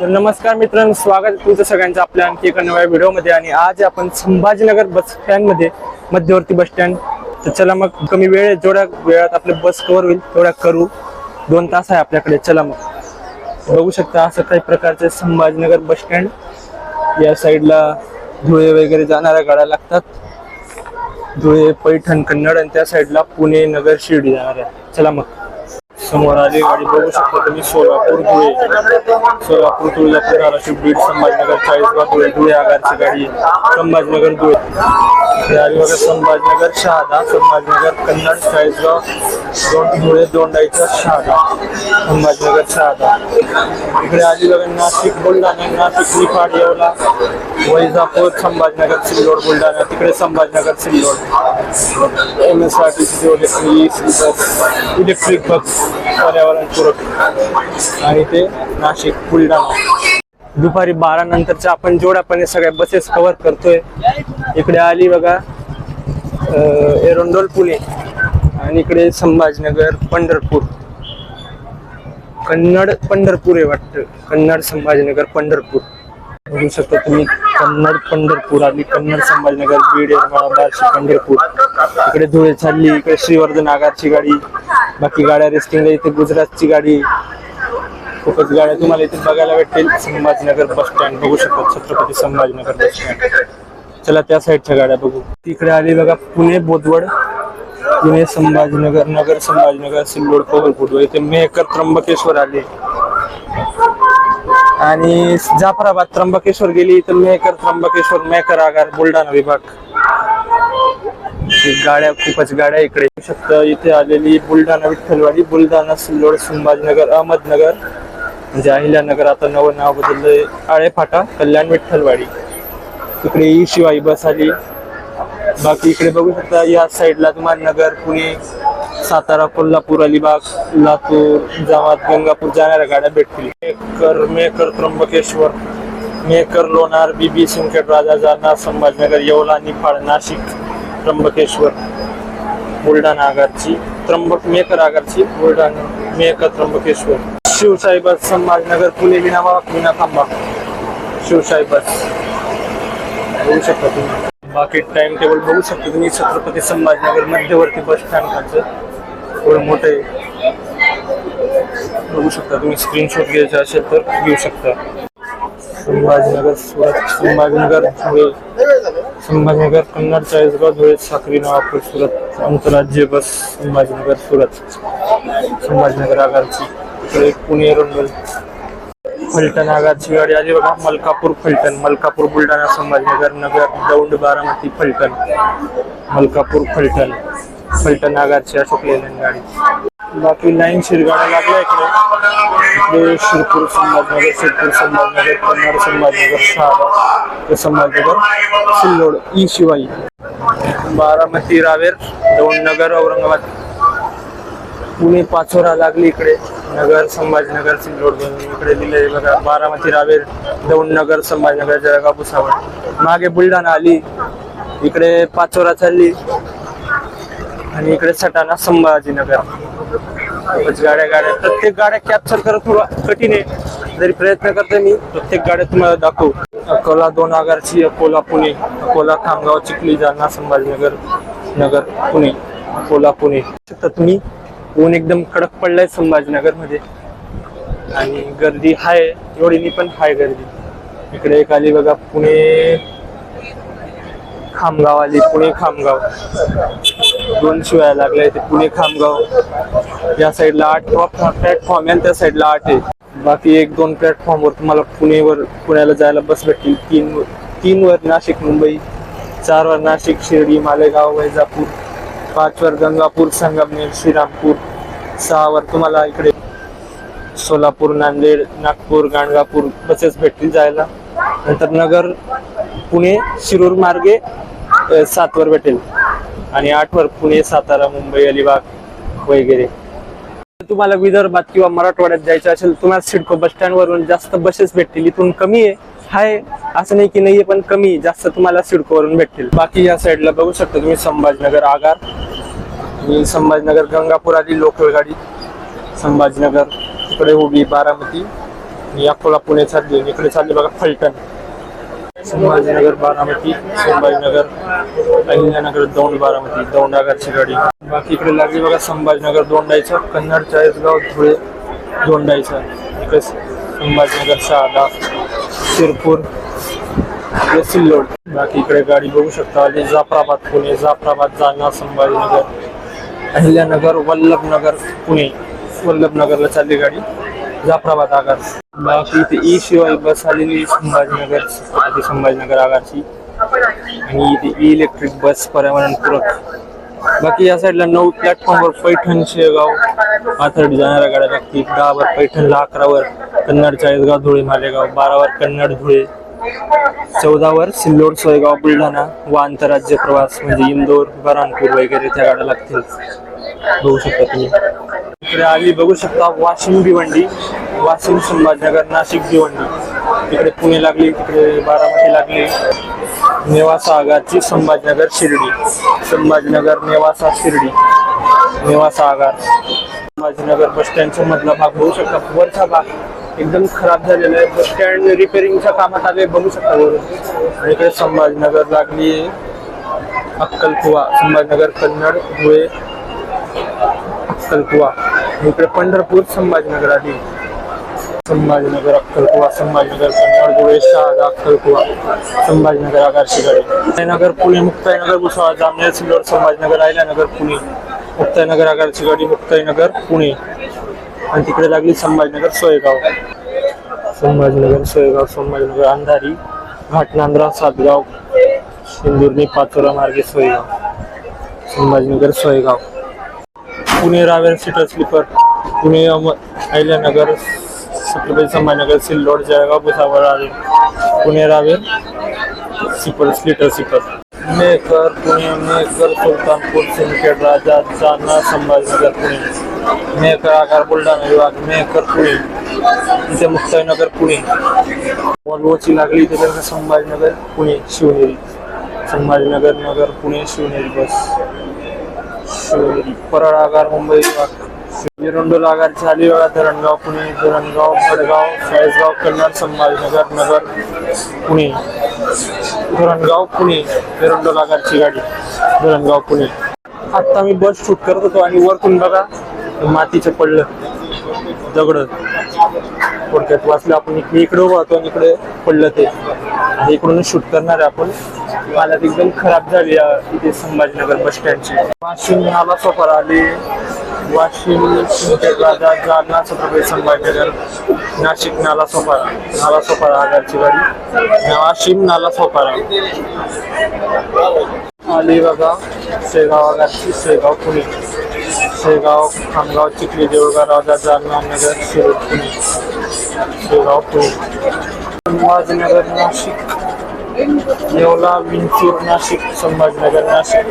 तर नमस्कार मित्रांनो स्वागत तुमचं सगळ्यांचं आपल्या आणखी एका नव्या व्हिडिओमध्ये. आणि आज आपण संभाजीनगर बस स्टँडमध्ये मध्यवर्ती बस स्टँड. तर चला मग कमी वेळ जेवढ्या वेळात आपले बस कव्हर होईल तेवढ्या करू. दोन तास आहे आपल्याकडे चला मग. बघू शकता असं काही प्रकारचे संभाजीनगर बस स्टँड. या साईडला धुळे वगैरे जाणाऱ्या गाड्या लागतात. धुळे पैठण कन्नड आणि त्या साईडला पुणे नगर शिर्डी जाणाऱ्या. चला मग. समोर आली गाडी बघू शकता तुम्ही सोलापूर धुळे. सोलापूर तुळजापूर धाराशिव बीड संभाजीनगर चाळीसगाव धुळे धुळे आगारची गाडी संभाजनगर संभाजीनगर धुळे बघा संभाजीनगर शहादा संभाजीनगर कन्नड चाळीसगाव दोन धुळे दोंडाईचा शहादा संभाजीनगर शहादा. इकडे आली बघा नाशिक बुलढाणा नाशिक निफाड येवला. वैजापूर संभाजीनगर सिल्लोड बुलढाणा तिकडे Sambhajinagar Sillod. M S R T C electric bus पर्यावरणपूरक आणि ते नाशिक बुलढाणा. दुपारी बारा नंतरच्या आपण जोड्यापणे सगळ्या बसेस कव्हर करतोय. इकडे आली बघा एरोंडोल पुणे आणि इकडे संभाजीनगर पंढरपूर. कन्नड पंढरपूर आहे वाटतं. कन्नड संभाजीनगर पंढरपूर. बघू शकता तुम्ही. कन्नड पंढरपूर आली कन्नड संभाजीनगर बीड येरमाळा बार्शी पंढरपूर. इकडे धुळे चालली इकडे श्रीवर्धन आगारची गाडी बाकी गाड्या रेस्टिंगला इथे गुजरातची गाडी. खूपच गाड्या तुम्हाला इथे बघायला भेटतील. संभाजीनगर बस स्टँड बघू शकतात छत्रपती संभाजीनगर बस स्टँड चला त्या साईडच्या गाड्या बघू. तिकडे आली बघा पुणे बोदवड पुणे संभाजीनगर नगर संभाजीनगर सिल्लोड पवनपूर इथे मेहकर त्र्यंबकेश्वर आले. आणि जाफराबाद त्र्यंबकेश्वर गेली तर मेहकर त्र्यंबकेश्वर मेहकर आगार बुलढाणा विभाग. गाड्या खूपच गाड्या इकडे. येऊ शकता इथे आलेली बुलढाणा विठ्ठलवाडी बुलढाणा सिल्लोड संभाजीनगर अहमदनगर. म्हणजे अहिल्यानगर आता नवं नाव बदललंय आळेफाटा कल्याण विठ्ठलवाडी. इकडे ही शिवाई बस आली. बाकी इकडे बघू शकता या साईडला तुम्हाला नगर पुणे सातारा कोल्हापूर अलिबाग लातूर जामात गंगापूर जाणाऱ्या गाड्या भेटतील. मेकर मेकर त्र्यंबकेश्वर मेकर लोणार बीबी सिंदखेड राजा जालना संभाजीनगर येवला निफाड नाशिक त्र्यंबकेश्वर बुलढाणा आगारची त्र्यंबक मेकर आगारची बुलढाणा मेकर त्र्यंबकेश्वर. शिवशाही बस संभाजीनगर पुणे विनावा विना खांबा शिवशाही बस बघू शकता तुम्ही. बाकी टाइम टेबल बघू शकता तुम्ही. छत्रपती संभाजीनगर मध्यवर्ती बस स्टँड एवढं मोठं आहे. बघू शकता तुम्ही स्क्रीनशॉट घ्यायचे असेल तर घेऊ शकता. संभाजीनगर सुरत संभाजीनगर धुळे. संभाजीनगर कन्नड चाळीसगाव धुळे साखरी नवापूर सुरत. आंतरराज्य बस संभाजीनगर सुरत. संभाजीनगर आगारची. इकडे पुणे रोंडल फलटण आगारची गाडी आली बघा. मलकापूर फलटण. मलकापूर बुलढाणा संभाजीनगर नगर दौंड बारामती फलटण. मलकापूर फलटण. फलटण आगारची अशोक लेलंड गाडी. बाकी लाईन शिरगाड्या लागल्या इकडे. इकडे शिरपूर संभाजनगर शिरपूर संभाजनगर कन्नड संभाजनगर शहादा ते सिल्लोड ई शिवाई. बारामती रावेर दौंडनगर औरंगाबाद. पुणे पाचोरा लागली इकडे. नगर संभाजीनगर सिल्लोड इकडे दिले बघा. बारामती रावेर दौंडनगर संभाजीनगर जळगाव भुसावळ. मागे बुलढाणा आली. इकडे पाचोरा चालली. आणि इकडे सटाणा संभाजीनगर. गाड्या गाड्या. प्रत्येक गाड्या कॅप्चर करत थोडं कठीण आहे. जरी प्रयत्न करते मी प्रत्येक गाड्या तुम्हाला दाखवू. अकोला दोन आगारची अकोला पुणे. अकोला खामगाव चिखली जालना संभाजीनगर नगर पुणे. अकोला पुणे. शकता तुम्ही ऊन एकदम कडक पडलाय संभाजीनगरमध्ये आणि गर्दी हाय. एवढी नाही पण हाय गर्दी. इकडे एक आली बघा पुणे खामगाव आली. पुणे खामगाव. दोन शिवाय लागल्या इथे पुणे खामगाव. या साईडला आठ प्लॅटफॉर्म आहे आणि त्या साईडला आठ आहे. बाकी एक दोन प्लॅटफॉर्म वर तुम्हाला पुणेवर पुण्याला जायला बस भेटतील. तीन तीन वर नाशिक मुंबई चार वर नाशिक शिर्डी मालेगाव वैजापूर पाच वर गंगापूर संगमनेर श्रीरामपूर सहा वर तुम्हाला इकडे सोलापूर नांदेड नागपूर गाणगापूर बसेस भेटतील जायला. नंतर नगर पुणे शिरूर मार्गे सातवर भेटेल. आणि आठवर पुणे सातारा मुंबई अलिबाग वगैरे. तुम्हाला विदर्भात किंवा मराठवाड्यात जायचं असेल तुम्हाला सिडको बस स्टँडवरून जास्त बसेस भेटतील. इथून कमी आहे. हाय असं नाही की नाहीये पण कमी जास्त तुम्हाला सिडकोवरून भेटतील. बाकी या साईडला बघू शकता तुम्ही संभाजीनगर आगार. आणि संभाजीनगर गंगापूर आली लोकल गाडी. संभाजीनगर इकडे उभी बारामती. आणि अकोला पुणे चालली इकडे चालली बघा फलटण. संभाजीनगर बारामती संभाजीनगर अहिल्यानगर दौंड बारामती दौंड आगारची गाडी बाकी इकडे लागली बघा संभाजीनगर दोंडायचं कन्नड चाळीसगाव धुळे दोंडायचं इकडे संभाजीनगर शहादा शिरपूर सिल्लोड. बाकी इकडे गाडी बघू शकता आली जाफराबाद पुणे जाफराबाद जालना संभाजीनगर अहिल्यानगर वल्लभनगर पुणे. वल्लभनगरला चालली गाडी. जाफराबाद आगार बाकी इथे ई शिवाय बस आलेली संभाजीनगर छत्रपती संभाजीनगर आगारची. आणि इथे ई इलेक्ट्रिक बस पर्यावरणपूरक. बाकी या साईडला नऊ प्लॅटफॉर्मवर पैठण शेगाव आथर्डी जाणाऱ्या गाड्या लागतील. दहावर पैठणला अकरावर कन्नड चाळीसगाव धुळे मालेगाव बारावर कन्नड धुळे चौदावर सिल्लोड सोयगाव बुलढाणा व आंतरराज्य प्रवास म्हणजे इंदोर बरानपूर वगैरे त्या गाड्या लागतील. बघू शकता तुम्ही. इकडे आली बघू शकता वाशिम भिवंडी वाशिम संभाजनगर नाशिक भिवंडी. इकडे पुणे लागली तिकडे बारामती लागली. नेवासा आगारची संभाजनगर शिर्डी. संभाजनगर नेवासा शिर्डी. नेवासा आगार संभाजीनगर बस स्टँडचा मधला भाग बघू शकता. वरचा भाग एकदम खराब झालेला आहे. बस स्टँड रिपेअरिंगच्या कामात आले बघू शकता वरून. आणि इकडे संभाजीनगर लागली अक्कलकुवा. संभाजीनगर कन्नड धुळे अक्कलकुवा. इकडे पंढरपूर संभाजीनगर आधी. संभाजीनगर अक्कलकुवा संभाजीनगर कन्नड धुळे शहादा अक्कलकुवा संभाजीनगर आगारची गाडी मुक्ताईनगर पुणे मुक्ताईनगर भुसावळ जामनेर सिल्लोड संभाजीनगर आयल्यानगर पुणे. मुक्ताईनगर आगारची गाडी मुक्ताईनगर पुणे. आणि तिकडे लागली संभाजीनगर सोयगाव. संभाजीनगर सोयगाव संभाजीनगर अंधारी घाटनांद्रा सातगाव सिंदुर्णी पाचोरा मार्गे सोयगाव. संभाजीनगर सोयगाव. पुणे रावेर सीटर स्लीपर पुणे अहिल्यानगर छत्रपती संभाजीनगर सिल्लोड जळगाव भुसावळ आले Pune Raver seater sleeper sleeper Mehkar Pune Mehkar Sultanpur Sindkhed Raja Jalna Sambhajinagar Pune. Mehkar आकार बुलढाणा विभाग मेकर पुणे. इथे मुक्ताईनगर पुणे. वॉल्वोची लागली इथे त्यांचं संभाजीनगर पुणे शिवनेरी. संभाजीनगर नगर पुणे शिवनेरी बस. परळ आगार मुंबई विभाग. आगार झालीवाडा धरणगाव पुणे धरणगाव भडगाव चाळीसगाव कन्नड संभाजीनगर नगर पुणे. धरणगाव पुणे. एरंडोल आगारची गाडी. धरणगाव पुणे. आत्ता मी बस शूट करत होतो आणि वरतून बघा मातीचं पडलं. दगड. थोडक्यात वाचलं आपण इकडे इकडे उभा होतो आणि इकडे पडलं ते. आणि इकडूनच शूट करणार आहे आपण. हालत एकदम खराब झाली आहे इथे संभाजीनगर बस स्टँडची वाशिम नाला सोपार आली. वाशिम राजा जालना छत्रपती संभाजीनगर नाशिक नाला सोपारा. नाला सोपारा आगारची गाडी. वाशिम नाला सोपारा. आली बघा शेगाव आगारची शेगाव पुणे. शेगाव खामगाव चिखली देऊळगाव राजा जालना नगर शिरूर पुणे शेगाव पुणे संभाजीनगर नाशिक. येवला विंचूर नाशिक. संभाजीनगर नाशिक.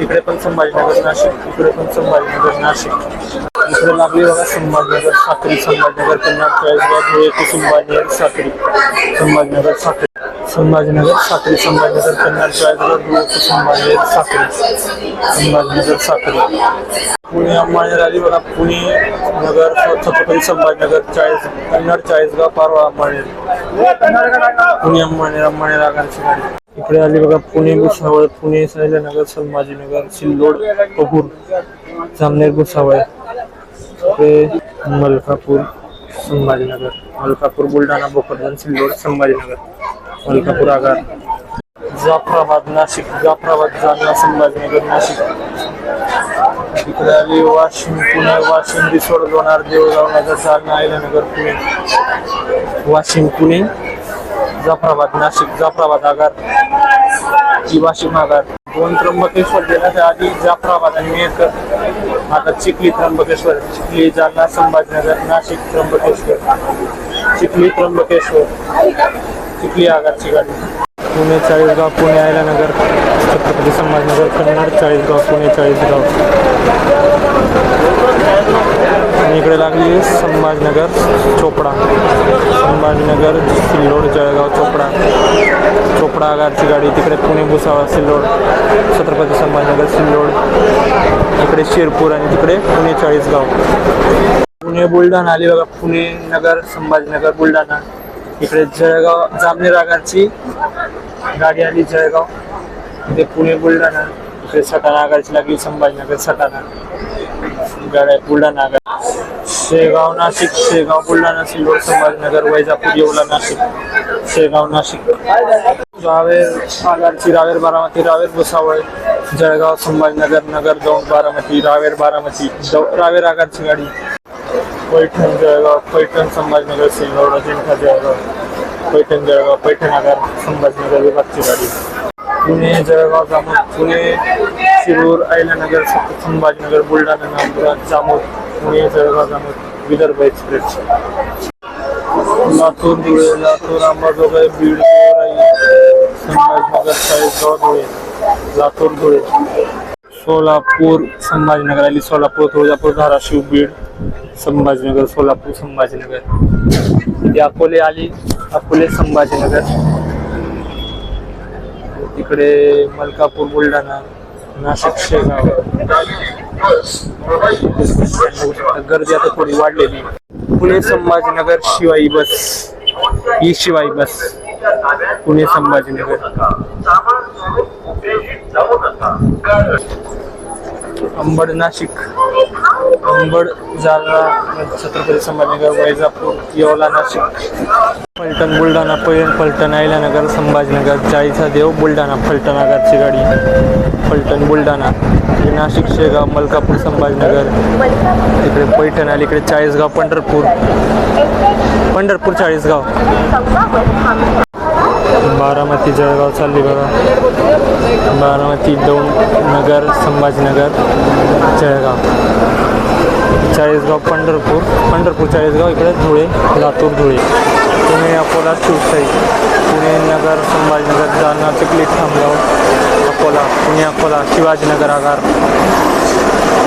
इकडे पण संभाजीनगर नाशिक. इकडे पण संभाजीनगर नाशिक. इकडे लागली बघा संभाजीनगर साखरी संभाजीनगर पन्नास चाळीसगाव धुळे कुसुंबानेर साक्री. संभाजीनगर साखरी संभाजीनगर साखरी संभाजीनगर कन्नड चाळीसगाव संभाजी साखरी संभाजीनगर साखरी पुणे अंबानेर आली बघा पुणे नगर छत्रपती संभाजीनगर चाळीस कन्नड चाळीसगाव पारवा अंबानेर पुणे अंबानेर अंबानेर आगारची गाडी. इकडे आली बघा पुणे भुसावळ पुणे सैलनगर संभाजीनगर सिल्लोड कपूर जामनेर भुसावळ. इकडे मलकापूर संभाजीनगर. मलकापूर बुलढाणा भोकरदन सिल्लोड संभाजीनगर. मलकापूर आगार जाफराबाद नाशिक. जाफराबाद जालना संभाजीनगर नाशिक. इकडे आली वाशिम पुणे वाशिम रिसोड लोणार देऊळगाव नगर जालना अहिल्यानगर पुणे. वाशिम पुणे. जाफराबाद नाशिक. जाफराबाद आगार. ही वाशिम आगार. दोन त्र्यंबकेश्वर देण्याच्या आधी जाफराबाद आणि मेहकर आता चिखली त्र्यंबकेश्वर. चिखली जालना संभाजीनगर नाशिक त्र्यंबकेश्वर. चिखली त्र्यंबकेश्वर. चिखली आगारची गाडी? पुणे चाळीसगाव पुणे अहिल्यानगर छत्रपती संभाजीनगर कन्नड चाळीसगाव पुणे चाळीसगाव. आणि इकडे लागली संभाजीनगर चोपडा. संभाजीनगर सिल्लोड जळगाव चोपडा. चोपडा आगारची गाडी तिकडे पुणे भुसावळ सिल्लोड. छत्रपती संभाजीनगर सिल्लोड. इकडे शिरपूर आणि तिकडे पुणे चाळीसगाव. पुणे बुलढाणा आली बघा पुणे नगर संभाजीनगर बुलढाणा. इकडे जळगाव जामनेर आगारची गाडी आली जळगाव. इथे पुणे बुलढाणा इकडे सटाणा आगाची लागली संभाजीनगर सटाणा. गाड्या बुलढाणा शेगाव नाशिक शेगाव बुलढाणा सिल्लोड संभाजीनगर वैजापूर येवला नाशिक. शेगाव नाशिक. रावेर आगारची रावेर बारामती रावेर भुसावळ जळगाव संभाजीनगर नगर दौंड बारामती रावेर बारामती दौ- रावेर आगारची गाडी. पैठण जळगाव पैठण संभाजीनगर सिल्लोड अजिंठा जळगाव पैठण जळगाव पैठण आगार संभाजीनगर विभागची गाडी. पुणे जळगाव जामोद पुणे शिरूर अहिल्यानगर संभाजीनगर बुलढाणा नागपुरात जामोद पुणे जळगाव जामोद विदर्भ एक्सप्रेस. लातूर धुळे लातूर अंबाजोगाई बीड गोराई संभाजीनगर चाळीसगाव धुळे लातूर धुळे. सोलापूर संभाजीनगर आली सोलापूर तुळजापूर धाराशिव बीड. संभाजीनगर सोलापूर संभाजीनगर. ती अकोले आली अकोले संभाजीनगर. तिकडे मलकापूर बुलढाणा नाशिक शेगाव. गर्दी आता थोडी वाढलेली. पुणे संभाजीनगर शिवाई बस. ही शिवाई बस. पुणे संभाजीनगर. अंबड नाशिक. अंबड जालना छत्रपती संभाजीनगर वैजापूर येवला नाशिक. फलटण बुलढाणा पैठण फलटण अहिल्यानगर संभाजीनगर जाईचा देव बुलढाणा फलटणगरची गाडी. फलटण बुलढाणा. इकडे नाशिक शेगाव मलकापूर संभाजीनगर. इकडे पैठण आली इकडे चाळीसगाव पंढरपूर. पंढरपूर चाळीसगाव. बारामती जळगाव चालली बघा बारामती दौंड नगर संभाजीनगर जळगाव. चाळीसगाव पंढरपूर पंढरपूर चाळीसगाव इकडे धुळे लातूर धुळे. पुणे अकोला शिवशाही पुणे नगर संभाजीनगर जालना चिखली खामगाव अकोला. पुणे अकोला शिवाजीनगर आगार.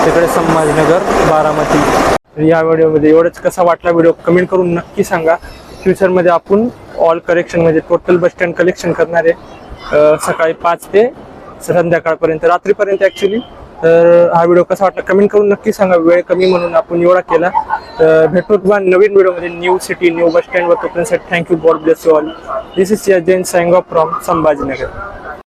तिकडे संभाजीनगर बारामती. या व्हिडिओमध्ये एवढंच. कसा वाटला व्हिडिओ? कमेंट करून नक्की सांगा. फ्युचरमध्ये आपण ऑल कलेक्शन म्हणजे टोटल बस स्टँड कलेक्शन करणारे सकाळी पाच ते संध्याकाळपर्यंत रात्रीपर्यंत ॲक्च्युली तर हा व्हिडिओ कसा वाटला? कमेंट करून नक्की सांगा. वेळ कमी म्हणून आपण एवढा केला. तर भेटू तुम्हाला नवीन व्हिडिओमध्ये न्यू सिटी न्यू बस स्टँडवर तोपर्यंत thank you god bless you all this is Jain saying from Sambhajinagar